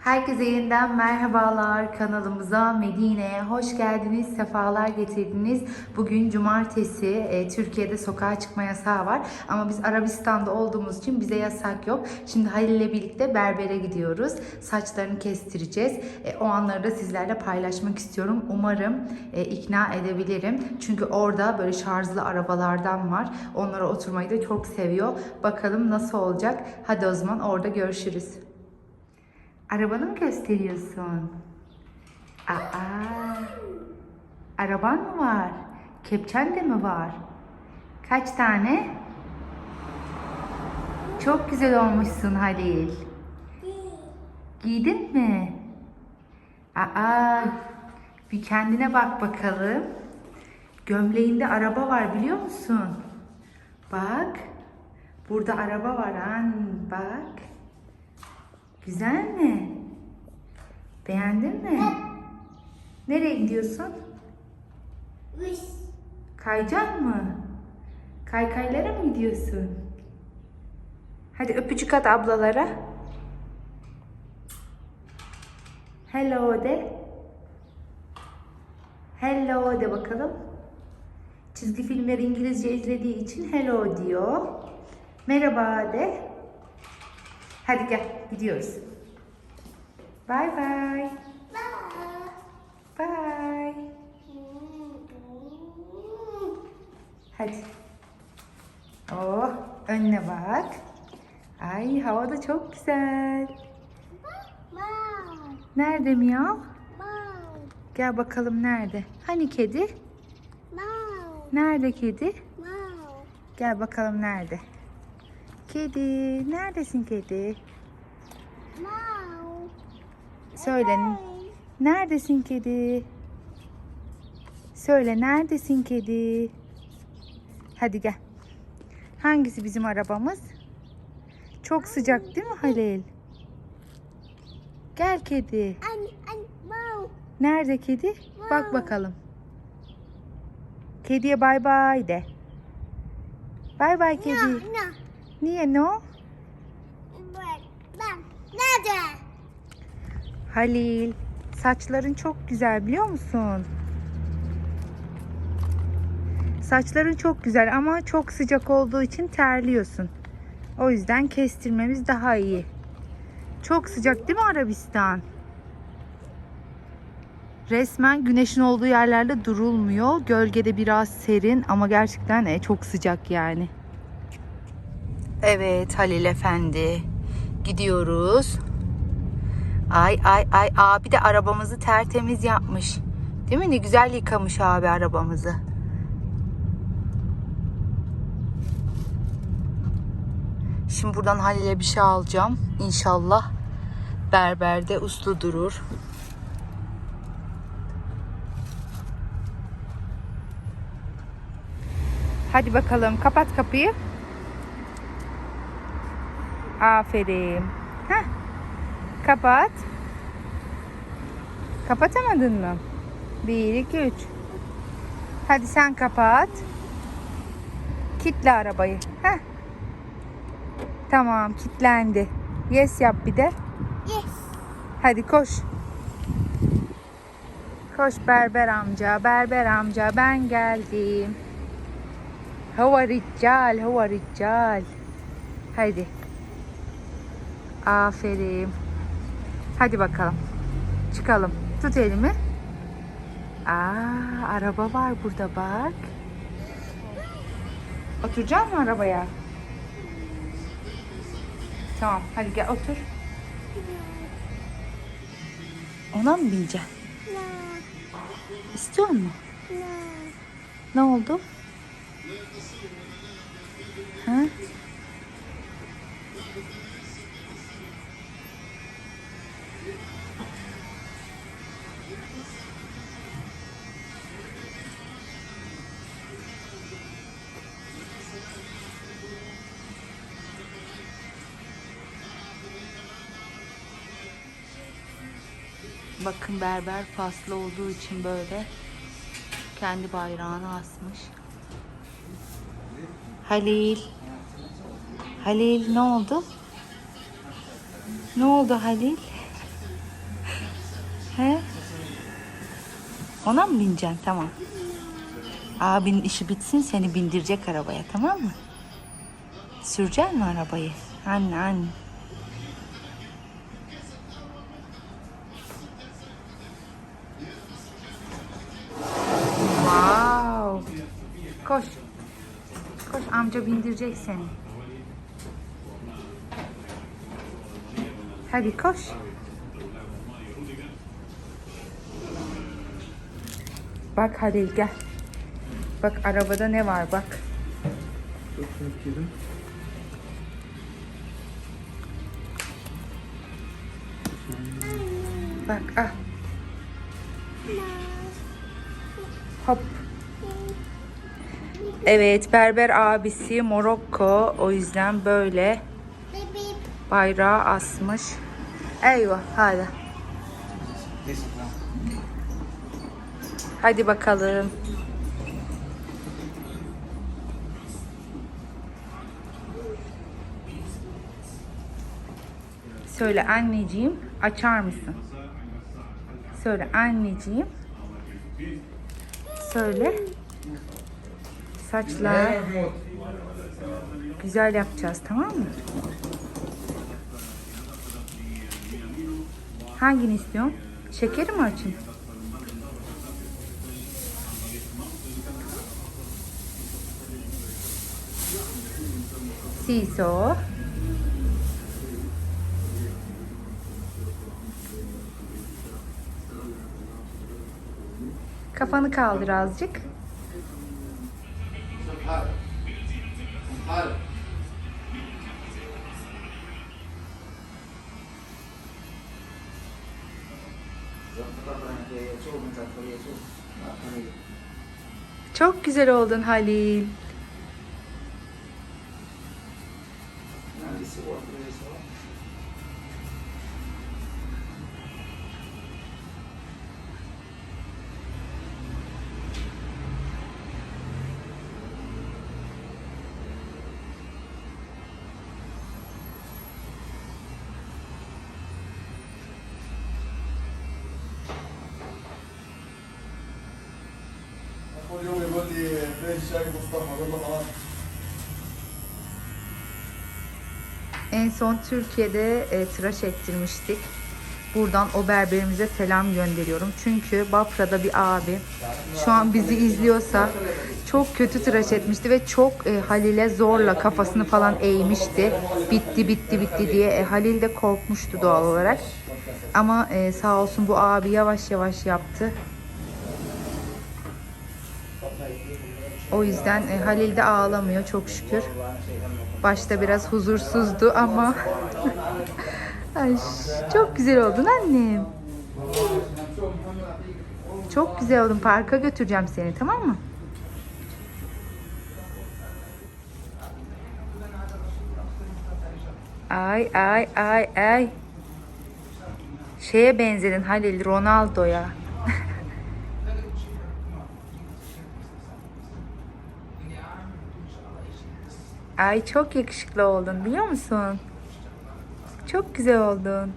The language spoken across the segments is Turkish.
Herkese yeniden merhabalar kanalımıza Medine'ye hoş geldiniz, sefalar getirdiniz. Bugün cumartesi, e, Türkiye'de sokağa çıkma yasağı var ama biz Arabistan'da olduğumuz için bize yasak yok. Şimdi Halil ile birlikte berbere gidiyoruz. Saçlarını kestireceğiz. E, o anları da sizlerle paylaşmak istiyorum. Umarım e, ikna edebilirim. Çünkü orada böyle şarjlı arabalardan var. Onlara oturmayı da çok seviyor. Bakalım nasıl olacak. Hadi o zaman orada görüşürüz. Arabanı mı gösteriyorsun? Aa, araban mı var? Kepçen de mi var? Kaç tane? Çok güzel olmuşsun Halil. Giydin mi? Aa, bir kendine bak bakalım. Gömleğinde araba var biliyor musun? Bak. Burada araba var an bak. Güzel mi? Beğendin mi? Nereye gidiyorsun? Kayacak mı? Kaykaylara mı gidiyorsun? Hadi öpücük at ablalara. Hello de. Hello de bakalım. Çizgi filmleri İngilizce izlediği için hello diyor. Merhaba de. Hadi gel gidiyoruz. Bye bye. Bye. Hadi. Oh, önüne bak. Ay hava da çok güzel. Nerede miyav? Gel bakalım nerede? Hani kedi? Nerede kedi? Gel bakalım nerede? Kedi, neredesin kedi? Wow. Söyle. Neredesin kedi? Söyle neredesin kedi? Hadi gel. Hangisi bizim arabamız? Çok sıcak değil mi Halil? Gel kedi. An an wow. Nerede kedi? Bak bakalım. Kediye bay bay de. Bay bay No, kedi. no. Niye no? Bak. Ben. Nerede? Halil, saçların çok güzel biliyor musun? Saçların çok güzel ama çok sıcak olduğu için terliyorsun. O yüzden kestirmemiz daha iyi. Çok sıcak değil mi Arabistan? Resmen güneşin olduğu yerlerde durulmuyor. Gölgede biraz serin ama gerçekten e, çok sıcak yani. Evet Halil Efendi. Gidiyoruz. Ay ay ay abi de arabamızı tertemiz yapmış. Değil mi? Ne güzel yıkamış abi arabamızı. Şimdi buradan Halil'e bir şey alacağım. İnşallah berberde uslu durur. Hadi bakalım kapat kapıyı. Aferin. Heh. Kapat. Kapatamadın mı? 1, 2, 3. Hadi sen kapat. Kitle arabayı. Heh. Tamam kilitlendi. Yes yap bir de. Yes. Hadi koş. Koş berber amca, berber amca ben geldim. Hava rical, hava rical. Haydi. Aferin. Hadi bakalım. Çıkalım. Tut elimi. Aa, araba var burada bak. Oturacak mı arabaya? Tamam, hadi gel otur. Ona mı bineceksin? İstiyor musun? Ne oldu? Ha? Bakın berber faslı olduğu için böyle kendi bayrağını asmış. Halil. Halil ne oldu? Ne oldu Halil? He? Ona mı bineceksin? Tamam. Abinin işi bitsin seni bindirecek arabaya tamam mı? Sürecek mi arabayı? Anne anne. Bindirecek seni. Hadi koş. Bak Halil gel. Bak arabada ne var bak. Bak ah. Evet berber abisi Morokko o yüzden böyle bayrağı asmış. Eyvah hadi. Hadi bakalım. Söyle anneciğim açar mısın? Söyle anneciğim. Söyle. Saçlar. Güzel yapacağız tamam mı? Hangini istiyorsun? Şekeri mi açayım? Siso. Kafanı kaldır azıcık. Çok güzel oldun Halil. كل يوم يقول لي فين الشاي مصطفى اقول له خلاص En son Türkiye'de e, tıraş ettirmiştik. Buradan o berberimize selam gönderiyorum. Çünkü Bafra'da bir abi şu an bizi izliyorsa çok kötü tıraş etmişti ve çok e, Halil'e zorla kafasını falan eğmişti. Bitti bitti bitti diye. E, Halil de korkmuştu doğal olarak. Ama e, sağ olsun bu abi yavaş yavaş yaptı. O yüzden e, Halil de ağlamıyor çok şükür. Başta biraz huzursuzdu ama Ay, çok güzel oldun annem. Çok güzel oldun. Parka götüreceğim seni tamam mı? Ay ay ay ay. Şeye benzedin Halil Ronaldo'ya. Ay çok yakışıklı oldun biliyor musun? Çok güzel oldun.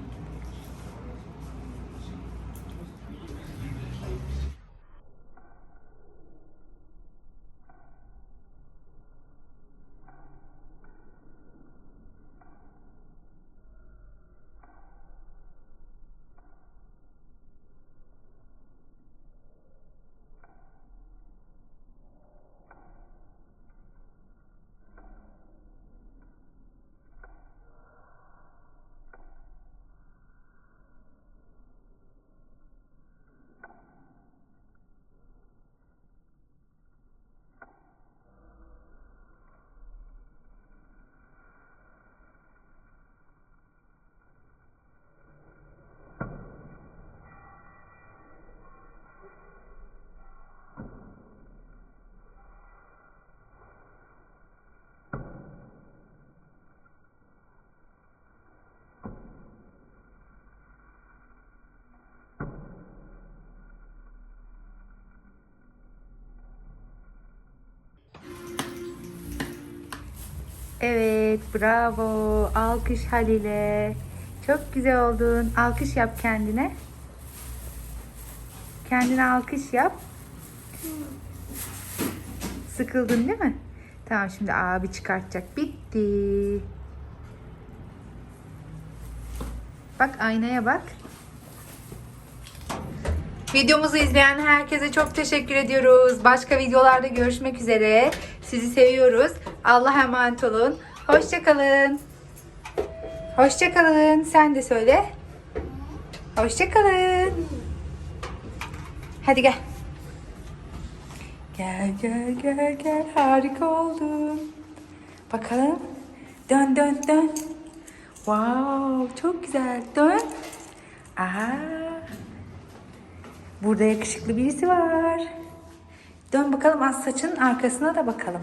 Evet, bravo. Alkış Halil'e. Çok güzel oldun. Alkış yap kendine. kendine alkış yap. Sıkıldın değil mi? Tamam şimdi abi çıkartacak. Bitti. Bak aynaya bak. Videomuzu izleyen herkese çok teşekkür ediyoruz. Başka videolarda görüşmek üzere. Sizi seviyoruz. Allah'a emanet olun. Hoşçakalın. Hoşçakalın. Sen de söyle. Hoşçakalın. Hadi gel. Gel gel gel gel. Harika oldun. Bakalım. Dön dön dön. Wow, çok güzel. Dön. Aha. Burada yakışıklı birisi var. Dön bakalım az saçın arkasına da bakalım.